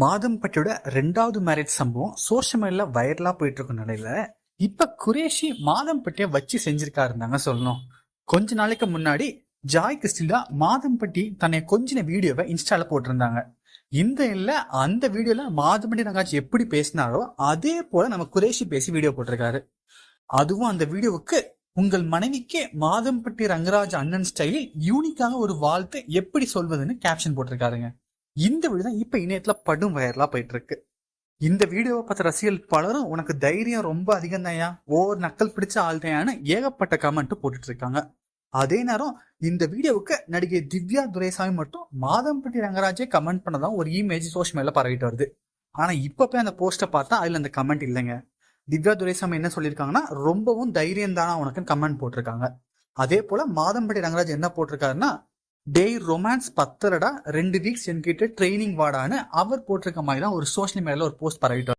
மாதம்பட்டியோட ரெண்டாவது மேரேஜ் சம்பவம் சோஷியல் மீடியால வைரலா போயிட்டு இருக்க நிலையில இப்ப குரேஷி மாதம்பட்டிய வச்சு செஞ்சிருக்காருந்தாங்க சொல்லணும். கொஞ்ச நாளைக்கு முன்னாடி ஜாய் கிறிஸ்டிலா மாதம்பட்டி தன்னை கொஞ்சின வீடியோவை இன்ஸ்டால போட்டிருந்தாங்க. இந்த இல்ல அந்த வீடியோல மாதம்பட்டி ரங்காஜ் எப்படி பேசினாரோ அதே போல நம்ம குரேஷி பேசி வீடியோ போட்டிருக்காரு. அதுவும் அந்த வீடியோவுக்கு உங்கள் மனைவிக்கே மாதம்பட்டி ரங்கராஜ் அண்ணன் ஸ்டைலில் யூனிக்காக ஒரு வாழ்த்து எப்படி சொல்வதுன்னு கேப்ஷன் போட்டிருக்காருங்க. இந்த வீடியோ தான் இப்ப இணையத்துல படும் வயர்லா போயிட்டு இருக்கு இந்த வீடியோவை பார்த்த ரசிகர்கள் பலரும் உனக்கு தைரியம் ரொம்ப அதிகம் தான்யா ஓவர் நக்கல் பிடிச்ச ஆள்தையான்னு ஏகப்பட்ட கமெண்ட் போட்டுட்டு இருக்காங்க அதே நேரம் இந்த வீடியோவுக்கு நடிகை திவ்யா துரைசாமி மட்டும் மாதம்பட்டி ரங்கராஜே கமெண்ட் பண்ணதான் ஒரு இமேஜ் சோஷியல் மீடியால பரவிட்டு வருது. ஆனா இப்ப போய் அந்த போஸ்ட்டை பார்த்தா அதுல அந்த கமெண்ட் இல்லைங்க. திவ்யா துரைசாமி என்ன சொல்லியிருக்காங்கன்னா ரொம்பவும் தைரியம் தானா உனக்கு கமெண்ட் போட்டிருக்காங்க. அதே போல மாதம்பட்டி ரங்கராஜ் என்ன போட்டிருக்காருன்னா டேய் ரொமான்ஸ் பத்தரடா ரெண்டு வீக்ஸ் என்கிட்ட ட்ரைனிங் வாடான்னு அவர் போட்டிருக்க மாதிரி தான் ஒரு சோஷியல் மீடியாவில் ஒரு போஸ்ட் பரவிட்டு